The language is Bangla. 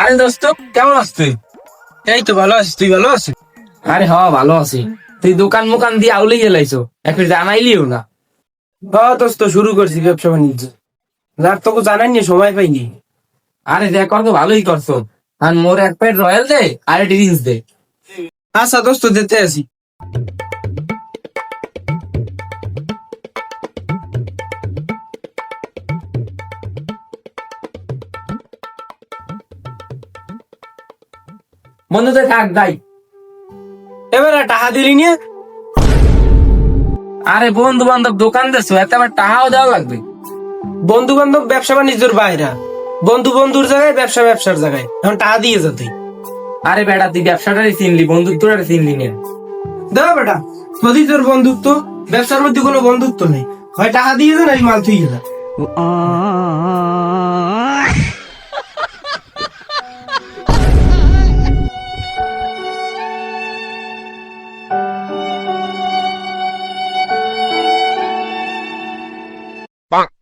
আরে দোস্ত কেমন আছিস তুই? এই তো ভালো আছিস তুই ভালো আছিস? আরে হ ভালো আছি। তুই দোকান মোকান দিয়ে আউলে গেলাইছো একটু জানাইলিও না। হ্যাঁ দোস্ত শুরু করছি ব্যবসা বাণিজ্য। যার তোকে জানাই নি সময় পাইনি আরে দেখ তো ভালোই করছ। আর মোর এক প্যাকেট রয়্যাল দে আর ড্রিঙ্কস দে। আচ্ছা দোস্ত দিতে আসি। বন্ধুতে থাক গাই এবারে টাকা দিলি নিয়ে আরে বন্ধু বান্ধব দোকান দেছো এত আবার টাকাও দেওয়া লাগবে বন্ধু বান্ধব ব্যবসা বাণিজ্যর বাইরা বন্ধু বন্ধুর জায়গায় ব্যবসা ব্যবসার জায়গায় এখন টাকা দিয়ে যা তুই আরে বেটা তুই ব্যবসাটারই চিনলি বন্ধুত্বটারই চিনলি না দাও বেটা যদি তোর বন্ধুত্ব ব্যবসার মধ্যে কোনো বন্ধুত্ব নেই হয় টাকা দিয়ে যা নাই মাল থুই যা